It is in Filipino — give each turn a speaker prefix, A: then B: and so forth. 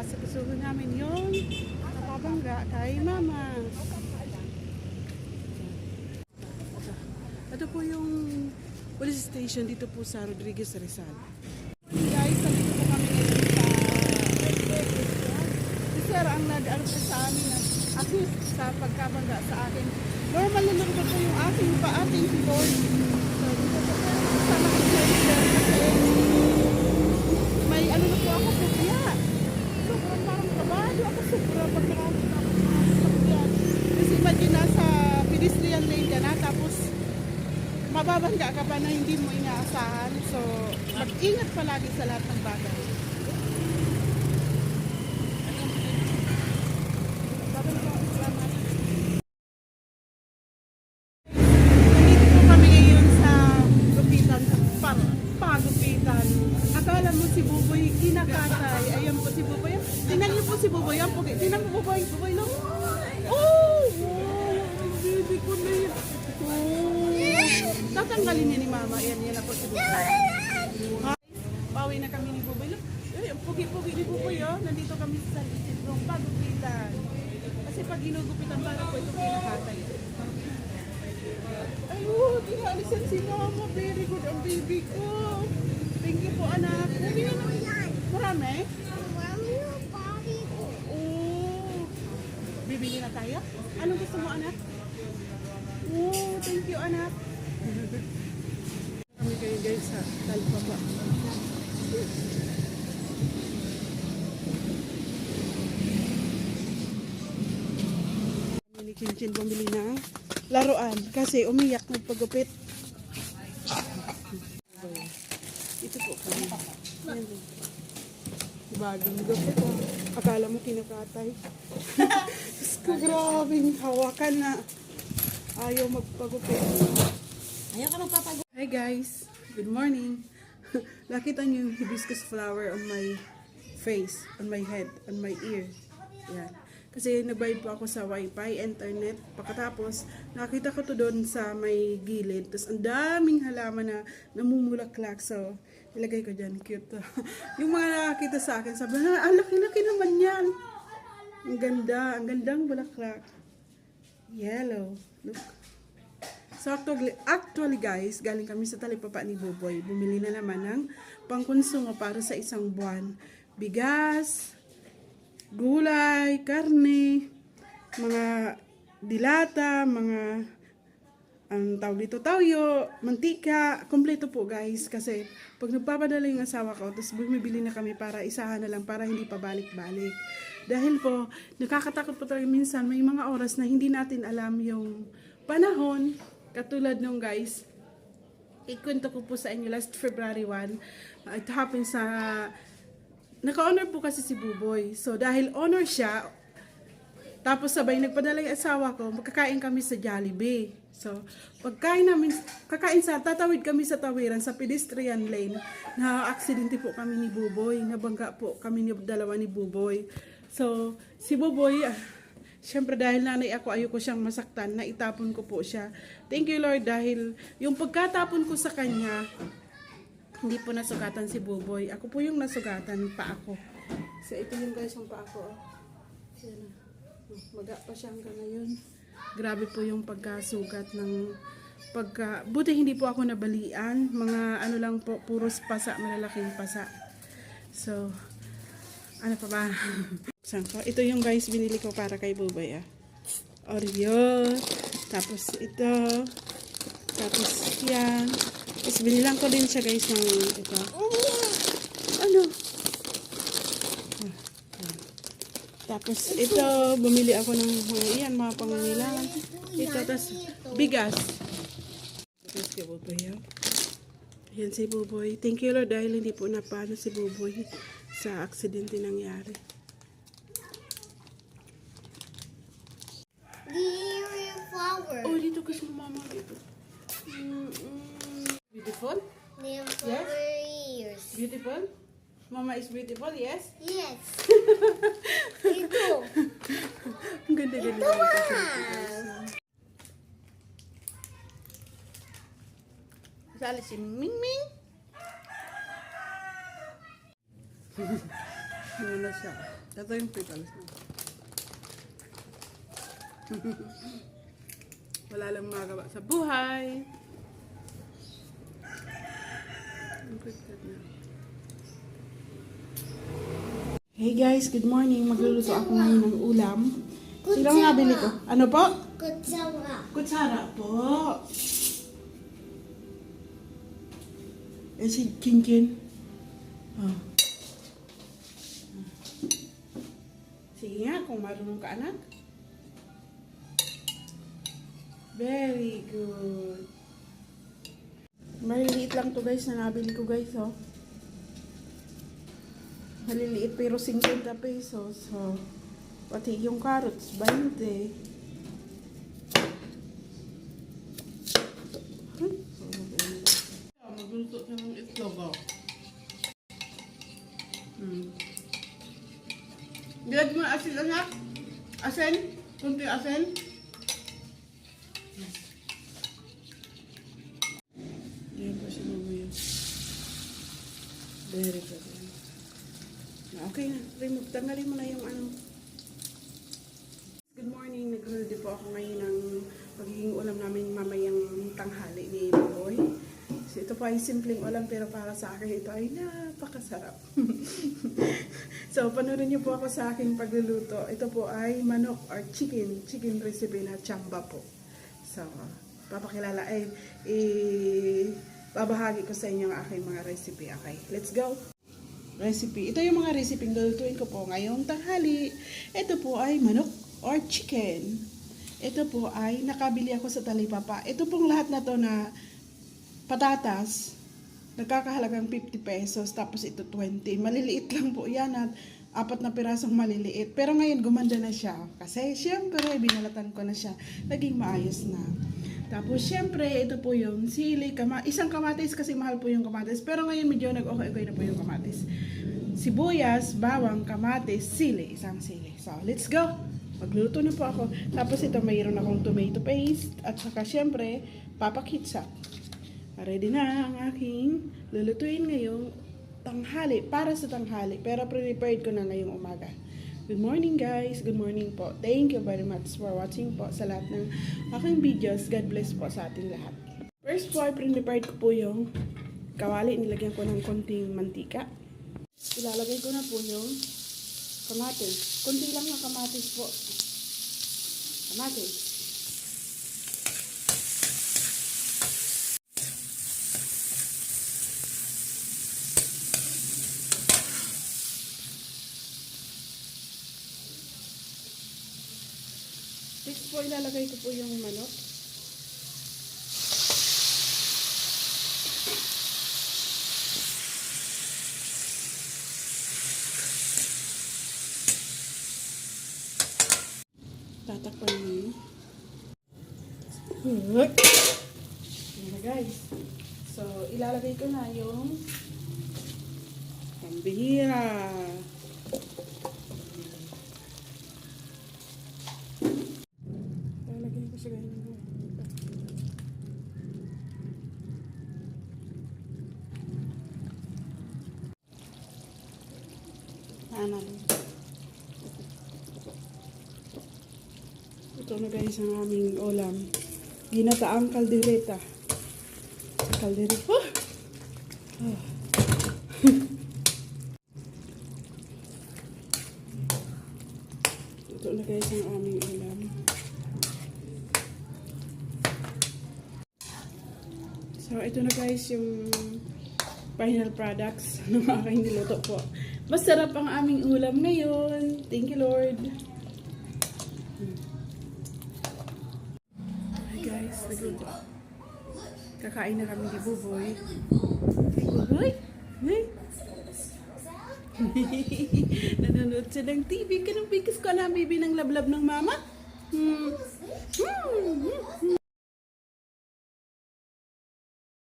A: Aasakasuhin namin yung nakabangga kay mama. Ito po yung police station dito po sa Rodriguez Rizal. Guys, nandito po kami ngayon sa Si Sir ang nag-ano sa amin na assist sa pagkabangga sa akin. Normal na lang po yung aking pa ating keyboard. So, dito po kasama ko si Sir kasi may ano na po ako po kaya. Sobrang parang kabado ako sobra pag nakakita ako ng mga sasakyan. Kasi imagine nasa pedestrian lane ka na tapos mababangga ka pa na hindi mo inaasahan. So, mag-ingat palagi sa lahat ng bagay. Akala mo si Buboy kinakatay. Ayan po si Buboy. Tingnan niyo po si Buboy. Ang pugi. Tingnan mo Buboy. Buboy no? Oh! Wow! Ang baby ko na. Oh! Tatanggalin niya ni Mama. Ayan, yan na po si Buboy. Ha? Bawi na kami ni Buboy. Look, Ay, ang pugi-pugi ni Buboy. Oh. Nandito kami sa litid room. Pagupitan. Kasi pag ginugupitan para po ito kinakatay. Ay, oh, tinalisan si Mama. Very good ang baby ko. Thank you po, anak. Bumili na. Marami? Oh. Bibili na tayo? Anong gusto mo, anak? Oh, thank you, anak. Kami kayo guys sa Talpapa. Kami ni Chinchin bumili ng laruan kasi umiyak ng pagupit. Ito po kami. Po. Bagong gupit oh. Akala mo kinakatay. Diyos ko, grabing hawakan na. Ayaw magpagupit.
B: Ayaw ka magpapago.
A: Hi guys, good morning. Nakita niyo yung hibiscus flower on my face, on my head, on my ear. Yan. Kasi nagbayad po ako sa wifi, internet. Pagkatapos, nakita ko to doon sa may gilid. Tapos ang daming halaman na namumulaklak. So, ilagay ko dyan. Cute. yung mga nakakita sa akin, sabi na, ah, laki-laki naman yan. Ang ganda. Ang gandang bulaklak. Yellow. Look. So actually, actually guys, galing kami sa talipapa ni Boboy. Bumili na naman ng pangkonsumo para sa isang buwan. Bigas, gulay, karne, mga dilata, mga ang tawag dito, tawyo, mantika, kompleto po guys. Kasi pag nagpapadala yung asawa ko, tapos bumibili na kami para isahan na lang, para hindi pa balik-balik. Dahil po, nakakatakot po talaga minsan, may mga oras na hindi natin alam yung panahon, katulad nung guys, ikwento ko po sa inyo last February 1, uh, it happened sa, naka-honor po kasi si Buboy. So dahil honor siya, tapos sabay nagpadala yung asawa ko, magkakain kami sa Jollibee. So, pagkain namin, kakain sa, tatawid kami sa tawiran, sa pedestrian lane, na aksidente po kami ni Buboy, nabangga po kami ni dalawa ni Buboy. So, si Buboy, ah, syempre dahil nanay ako, ayoko siyang masaktan, na itapon ko po siya. Thank you Lord dahil yung pagkatapon ko sa kanya, hindi po nasugatan si Buboy. Ako po yung nasugatan, pa ako. So, ito yung guys yung pa ako. Oh. Yan na. Maga pa siya hanggang ngayon. Grabe po yung pagkasugat ng pagka... Buti hindi po ako nabalian. Mga ano lang po, puros pasa, malalaking pasa. So, ano pa ba? Saan ko? Ito yung guys binili ko para kay Bubay ah. Oreo. Tapos ito. Tapos yan. Tapos binilang ko din siya guys ng ito. Ano? Tapos ito, bumili ako ng mga iyan, mga pangangailangan. Ito, tapos bigas. Tapos kay Buboy, oh. Yan si Buboy. Thank you Lord dahil hindi po napano si Buboy sa aksidente nangyari.
B: Flower.
A: Oh, dito kasi mama dito. Mm, mm. Beautiful?
B: The flower ears.
A: Beautiful? Mama is beautiful, yes?
B: Yes. Ito.
A: Ang ganda-ganda naman kasi. Sali si Ming Ming. Ano na siya? Ito yung petals niya. Wala lang magawa sa buhay. Ang cute-cute niya. Hey guys, good morning. Magluluto ako ngayon ng ulam. Sino ang nabili ko? Ano po?
B: Kutsara.
A: Kutsara po. Eh si Kinchin. Oh. Sige nga, kung marunong ka anak. Very good. Maliliit lang to guys na nabili ko guys oh. Maliliit pero 50 pesos. So, pati yung carrots, 20. Magluto ka ng itlog, oh. Hmm. Bilad mo asin, anak? Asin? Kunti asin? Yan po si Mamuyo. Very good. Okay na. Remove. Tanggalin mo na yung ano. Good morning. Nag-ready po ako ngayon ng magiging ulam namin mamayang tanghali ni Boy. So, ito po ay simpleng ulam pero para sa akin ito ay napakasarap. so, panoorin niyo po ako sa aking pagluluto. Ito po ay manok or chicken. Chicken recipe na chamba po. So, papakilala ay eh, babahagi ko sa inyo ang aking mga recipe. Okay, let's go! recipe. Ito yung mga recipe na lulutuin ko po ngayong tanghali. Ito po ay manok or chicken. Ito po ay nakabili ako sa talipapa. Ito pong lahat na to na patatas, nagkakahalagang 50 pesos, tapos ito 20. Maliliit lang po yan at apat na pirasong maliliit. Pero ngayon gumanda na siya. Kasi syempre, binalatan ko na siya. Naging maayos na. Tapos syempre, ito po yung sili, kama isang kamatis kasi mahal po yung kamatis. Pero ngayon medyo nag-okay-okay na po yung kamatis. Sibuyas, bawang, kamatis, sili, isang sili. So, let's go! Magluto na po ako. Tapos ito mayroon akong tomato paste at saka syempre, papakitsa. Ready na ang aking lulutuin ngayong tanghali, para sa tanghali. Pero pre-prepared ko na ngayong umaga. Good morning guys, good morning po. Thank you very much for watching po sa lahat ng aking videos. God bless po sa ating lahat. First po ay pre-prepared ko po yung kawali. Nilagyan ko ng konting mantika. Ilalagay ko na po yung kamatis. Kunti lang na kamatis po. Kamatis. Po, ilalagay ko po yung manok. Tatakpan mo yun. Yan na guys. So, ilalagay ko na yung pambihira. Lalagyan ko siya ganyan. Ano? Ito na guys ang aming ulam. Ginataang kaldereta. Kaldereta. Oh! Ah. Ito na guys ang aming ulam. So, ito na guys yung final products ng aking niluto po. Masarap ang aming ulam ngayon. Thank you, Lord. Hi guys, nagluto. Kakain na kami ni Buboy. Hey, Buboy? Hey? Nanonood siya ng TV. Kanong bigis ko na, baby, ng lablab ng mama? Hmm. Hmm. hmm.